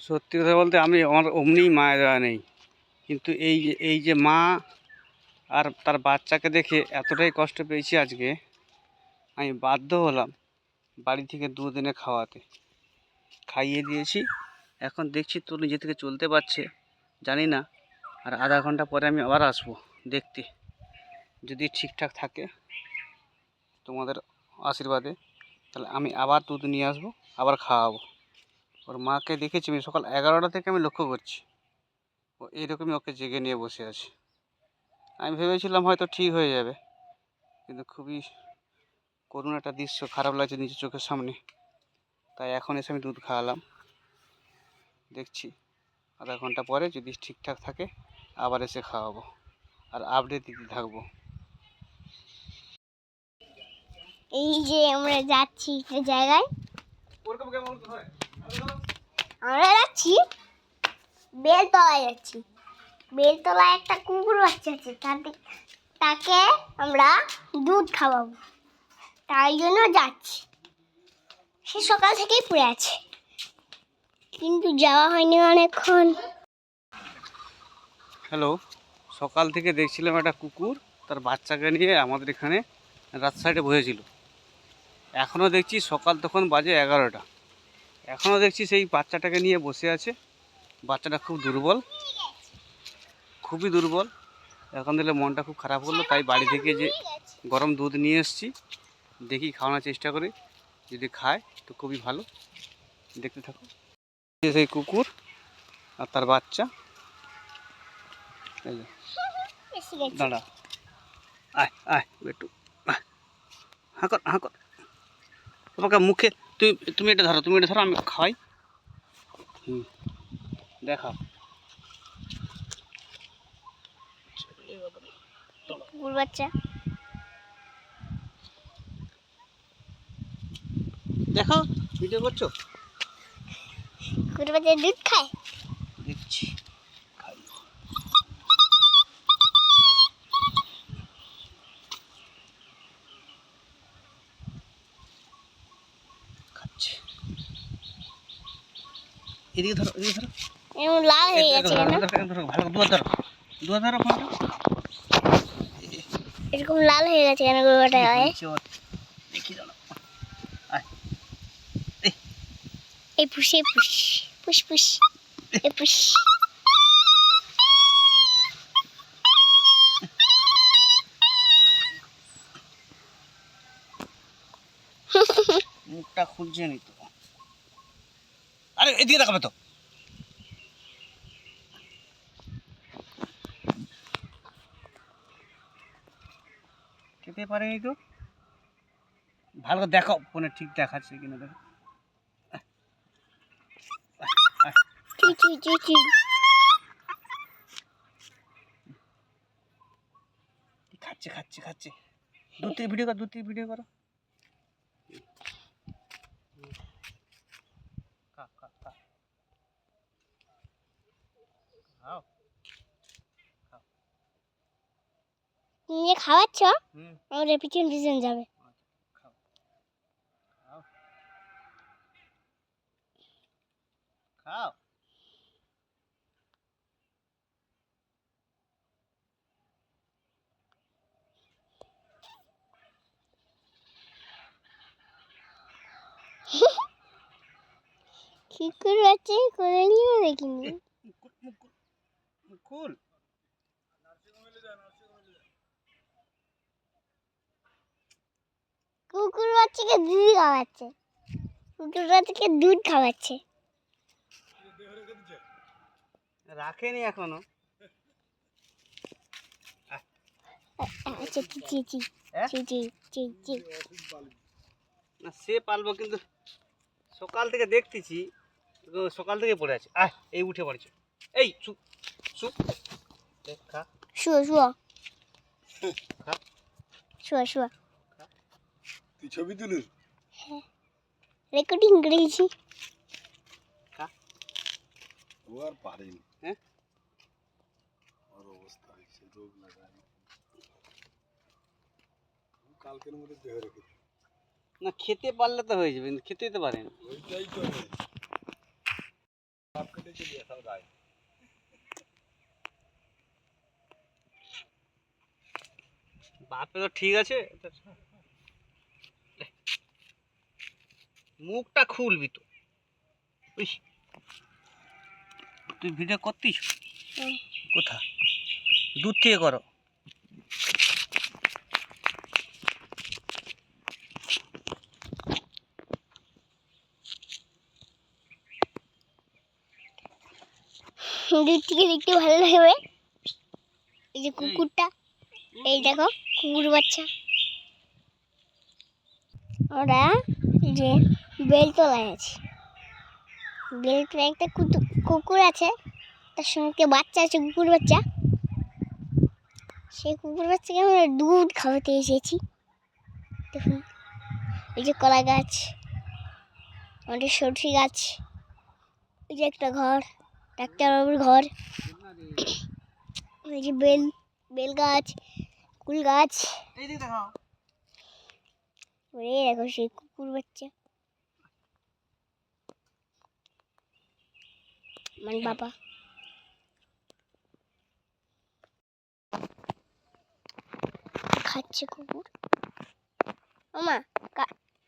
সত্যি কথা বলতে আমি আমার অমনি মায়া দেওয়া নেই। কিন্তু এই এই যে মা আর তার বাচ্চাকে দেখে এতটাই কষ্ট পেয়েছি আজকে, আমি বাধ্য হলাম বাড়ি থেকে দুধ এনে খাওয়াতে। খাইয়ে দিয়েছি। এখন দেখছি তো নিজে থেকে চলতে পারছে, জানি না। আর আধা ঘণ্টা পরে আমি আবার আসব দেখতে। যদি ঠিকঠাক থাকে তোমাদের আশীর্বাদে, তাহলে আমি আবার দুধ নিয়ে আসব, আবার খাওয়াবো। ওর মাকে দেখেছি আমি সকাল এগারোটা থেকে আমি লক্ষ্য করছি। ও এইরকমই ওকে জেগে নিয়ে বসে আছে। আমি ভেবেছিলাম হয়তো ঠিক হয়ে যাবে কিন্তু খুবই করুণ একটা দৃশ্য খারাপ লাগছে নিজের চোখের সামনে। তাই এখন এসে আমি দুধ খাওয়ালাম। দেখছি আধা ঘণ্টা পরে যদি ঠিকঠাক থাকে আবার এসে খাওয়াবো আর আপডেট দিতে থাকব। এই যে আমরা যাচ্ছি একটা জায়গায়। আমরা যাচ্ছি বেলতলায় যাচ্ছি। বেলতলায় একটা কুকুর বাচ্চা আছে তাকে আমরা দুধ খাওয়াবো। তাই জন্য যাচ্ছি। সে সকাল থেকেই পড়ে আছে। কিন্তু যাওয়া হয়নি অনেকক্ষণ। হ্যালো সকাল থেকে দেখছিলাম একটা কুকুর, তার বাচ্চাকে নিয়ে আমাদের এখানে রাত সাইডে বসেছিল। এখনও দেখছি সকাল তখন বাজে এগারোটা। এখনও দেখছি সেই বাচ্চাটাকে নিয়ে বসে আছে। বাচ্চাটা খুব দুর্বল। খুবই দুর্বল। এখন দিলে মনটা খুব খারাপ হলো তাই বাড়ি থেকে যে গরম দুধ নিয়ে এসেছি, দেখি খাওয়ানোর চেষ্টা করি। যদি খায় তো খুবই ভালো। দেখতে থাকো। সেই কুকুর আর তার বাচ্চা। দাঁড়া। আয় আয় একটু আয়। হাঁ কর হাঁ কর। তোমাকে মুখে তুমি তুমি এটা ধরো তুমি এটা ধরো আমি খাওয়াই। হুম দেখাও বাচ্চা। দেখো ভিডিও করছ? কুকুর বাচ্চা দুধ খায়। এদিকে ধরো এদিকে ধরো। লাল হয়ে গেছে কেন এরকম ধরো, ভালো করে ধরো। দুয়ার ধরো ফোনটা। এরকম লাল হয়ে গেছে কেন গরুটা হয় নিচে ওর। দেখি দাঁড়াও। এই, এই পুষ পুষ পুষ পুষ এই পুষ মুখটা খুলছে নি তো আরে এদিকে দেখাবে তো। খেতে পারেনি তো? ভালো করে দেখো ফোনে ঠিক দেখাচ্ছে কিনা দেখো। খাচ্ছে খাচ্ছে খাচ্ছে। দু তিন ভিডিও কর দু তিন ভিডিও করো খা, খা, খা। খাও তুমি খাওয়াচ্ছ? আমাদের পিছন পিছন যাবে। খাও। খাও। কুকুর বাচ্চা করে নিও দেখিনি মুকুল কুকুর বাচ্চাকে দুধ খাওয়াচ্ছে। কুকুর বাচ্চাকে দুধ খাওয়াচ্ছে। রাখেনি এখনও? আচ্ছা হ্যাঁ? না সে পালবো কিন্তু সকাল থেকে দেখতেছি সকাল থেকে পড়ে আছে। আয় এই উঠে পড়েছে। এই চুপ। এ, খা শুয়ো শুয়ো খা শুয়ো শুয়ো তুই ছবি তুলিস রেকর্ডিং করেছি খা ও আর পারেনি হ্যাঁ? ওর অবস্থা হয়েছে রোগ লাগায় কালকের মধ্যে দেহ রেখে না খেতে পারলে তো হয়ে যাবে খেতেই তো পারেন ওইটাই তো বাপে তো ঠিক আছে। মুখটা খুলবি তো। তুই ভিডিও করতিস। কোথা দূর থেকে করো। দূর থেকে দেখতে ভালো লাগবে। এই যে কুকুরটা। এই। দেখো। কুকুর বাচ্চা। ওরা যে বেলতলায় আছে। বেলতলায় একটা কুকুর আছে। তার সঙ্গে বাচ্চা আছে, কুকুর বাচ্চা। সেই কুকুর বাচ্চাকে আমরা দুধ খাওয়াতে এসেছি। দেখুন, এই যে কলা গাছ, আমাদের সরষে গাছ, এই যে একটা ঘর, ডাক্তারবাবুর ঘর, এই যে বেল বেল গাছ কুল গাছ। ওরে দেখো সেই কুকুর বাচ্চা। মানে বাবা। খাচ্ছে কুকুর। ওমা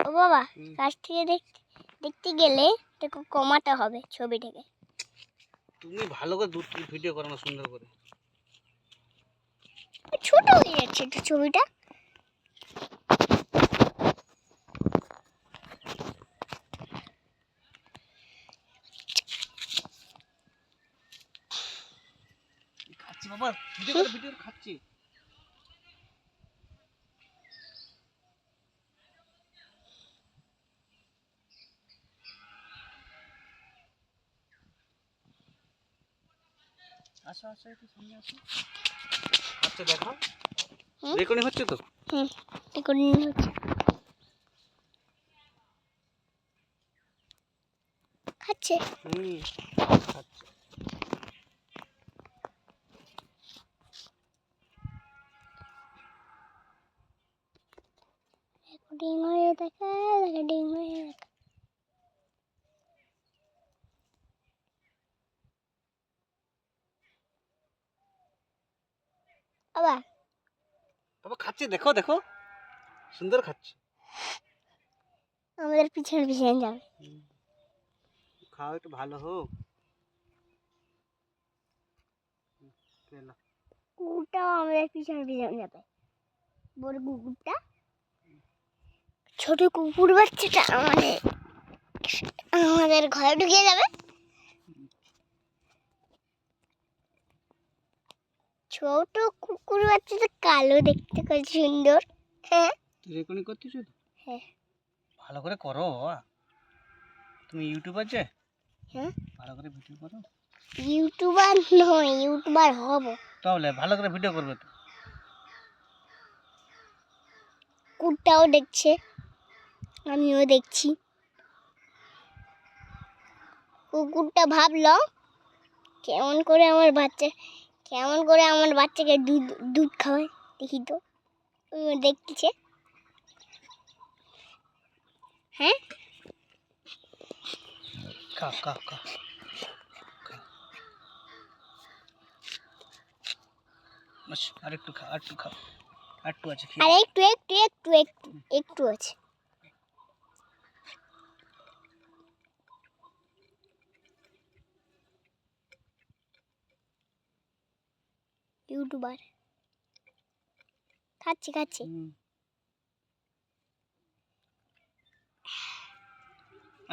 ও বাবা। কাছ থেকে দেখতে দেখতে গেলে একটু কমাতে হবে ছবিটাকে। তুমি ভালো করে থেকে ভিডিও করো না সুন্দর করে। ছোট হয়ে যাচ্ছে একটু ছবিটা। ভিডিও খাচ্ছি। আসো আসো একটু সামনে আসো। আচ্ছা দেখা। রেকর্ডিং হচ্ছে তো? হুম রেকর্ডিং হচ্ছে। খাচ্ছে। হুম আচ্ছা রেকর্ডিং হয়ে দেখা রেকর্ডিং হয়ে দেখা আবার বাবা খাচ্ছে দেখো দেখো। সুন্দর খাচ্ছে। আমাদের পিছনে পিছনে যাবে। খাও একটু ভালো হোক। কুকুরটাও আমাদের পিছনে পিছনে যাবে। বড় কুকুরটা। ছোট কুকুর বাচ্চাটা আমাদের আমাদের ঘরে ঢুকে যাবে। ছোট কুকুর বাচ্চাটা কালো দেখতে কত সুন্দর। হ্যাঁ। তুই রেকর্ডিং করতেছ তো হ্যাঁ। ভালো করে করো তুমি ইউটিউবার যে? হ্যাঁ। ভালো করে ভিডিও করো। ইউটিউবার নয় ইউটিউবার হব। তাহলে ভালো করে ভিডিও করবে তো। কুকুরটাও দেখছে আমিও দেখছি। কুকুরটা ভাবলো কেমন করে আমার বাচ্চা কেমন করে আমার বাচ্চাকে দুধ দুধ খাওয়ায় দেখি তো। দেখতেছে। হ্যাঁ? খাও খাও খাও বাস আর একটু খাও আর একটু খাও আর একটু আছে আর একটু একটু একটু একটু একটু আছে। ইউটিউবার। খাচ্ছি খাচ্ছি।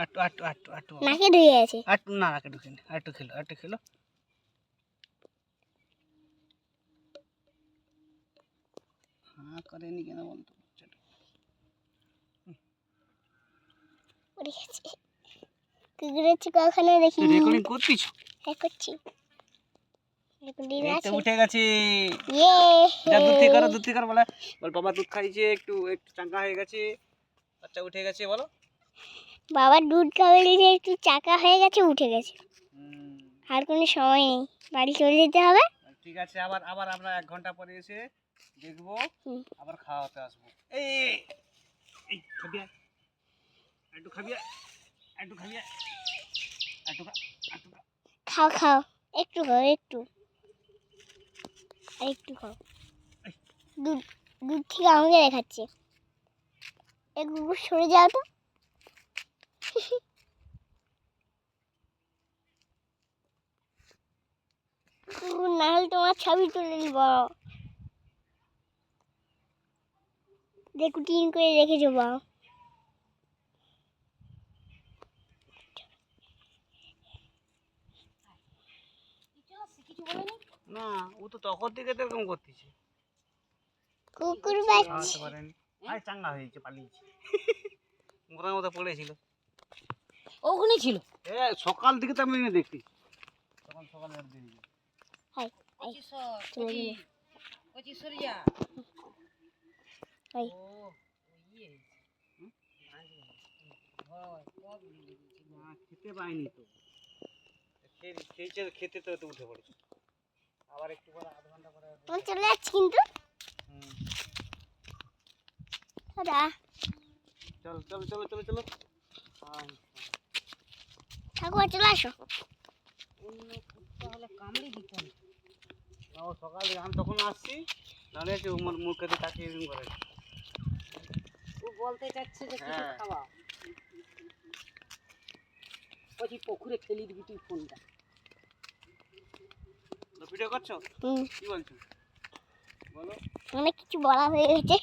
আটটু আটটু আটটু বাবা। নাকে ধুয়ে আছে আটটু না নাকে ঢুকে নি আটটু খেলো আটটু খেলো। হ্যাঁ করেনি কেন বলতো কুকুরের চিকা ওখানে দেখি রেকর্ডিং করতিস হ্যাঁ করছি। তো উঠে গেছে। ইয়ে। যা দুধ করো দুধ করো বলে বল বাবা দুধ খাইছে একটু একটু চাঙ্গা হয়ে গেছে। বাচ্চা উঠে গেছে বলো। দুধ একটু চাকা হয়ে গেছে উঠে গেছে। আর কোনো সময় নেই। বাড়ি চলে যেতে হবে। ঠিক আছে আবার আবার আমরা এক ঘণ্টা পরে এসে দেখব আবার খাওয়াতে আসব। এই খাবি আয়। একটু খাবি একটু খাবি একটু খা একটু খা। খাও খাও। একটু খাও একটু। আর একটু খাও দুধ দুধ থেকে আমাকে দেখাচ্ছে। এক কুকুর সরে যাও তো। কুকুর না হলে তোমার ছবি তুলে নিব। দেখু টিন করে রেখে যাব না ও তো তখন থেকে তো এরকম করতেছে। কুকুর বাচ্চা। পারেনি। আয় চাঙ্গা হয়েছে পালিয়েছে মোটার মতো পড়েছিল। ওখানে ছিল? এ সকাল থেকে তো আমি এনে দেখছি। তখন সকালে আর দেরি হাই পঁচিশরিয়া হাই। ও ইয়ে খেতে পাইনি তো। খেতে তো তো উঠে পড়েছে। আবার একটু পরে আধ ঘণ্টা পরে তোমার চলে যাচ্ছে কিন্তু? দাদা। চল চল চলো চলো আসো। অন্য কুত্তা হলে কামড়ে দিত না। ও সকাল থেকে আমি তখন আসছি। দাঁড়িয়ে আছে উমর মুখে দিয়ে তাকিয়ে এরকম করে। ও বলতে চাচ্ছে যে কিছু হ্যাঁ। খাওয়া। বলছি পুকুরে ফেলে দিবি তুই ফোনটা। ভিডিও করছ? হুম। কি বলছো? বলো। অনেক কিছু বলা হয়ে গেছে।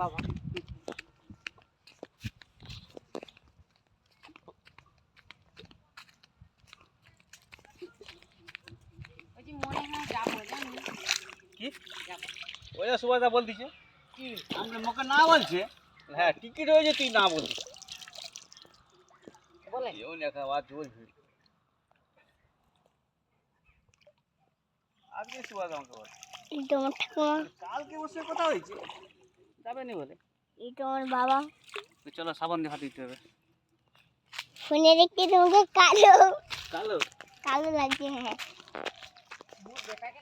বাবা। বলছি মনে হয় যাব জানি? কি? ওই সুভাষদা বলতিছে। কি? আমাকে মুখে না বলছে? হ্যাঁ টিকিট হয়েছে তুই না বলছিস বলে। কেউ লেখা আওয়াজ আজকে সুভাষ আমাকে বলে? এই তো আমার ঠাকুমা। কালকে বসে কথা হয়েছে। বলে? এই তো আমার বাবা। চলো সাবান দিয়ে হাত দিতে হবে। ফোনে দেখতে তোমাকে কালো। কালো? কালো লাগছে হ্যাঁ।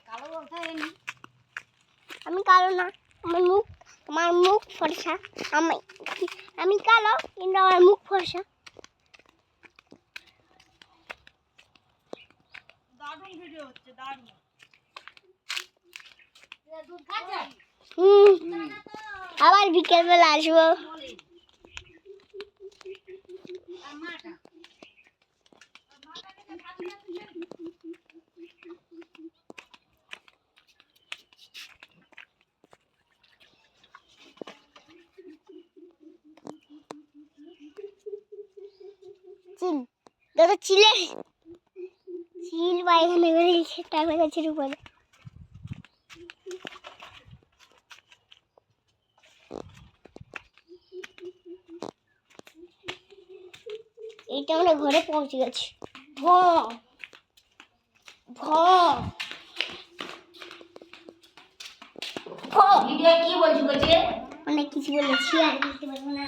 কালো বলতে আমি কালো না আমার মুখ আমার মুখ ফর্সা। আমি আমি কালো কিন্তু আমার মুখ ফর্সা। দারুণ ভিডিও হচ্ছে দারুণ। আবার বিকেলবেলা আসব। চিল। দাদা চিলে চিল বা এখানে বেরিয়েছে টাকা গাছের উপরে এইটা আমরা ঘরে পৌঁছে গেছি। ভ ভ। ভিডিও কি বলছি বলছে অনেক কিছু বলেছি আর কিছু না না।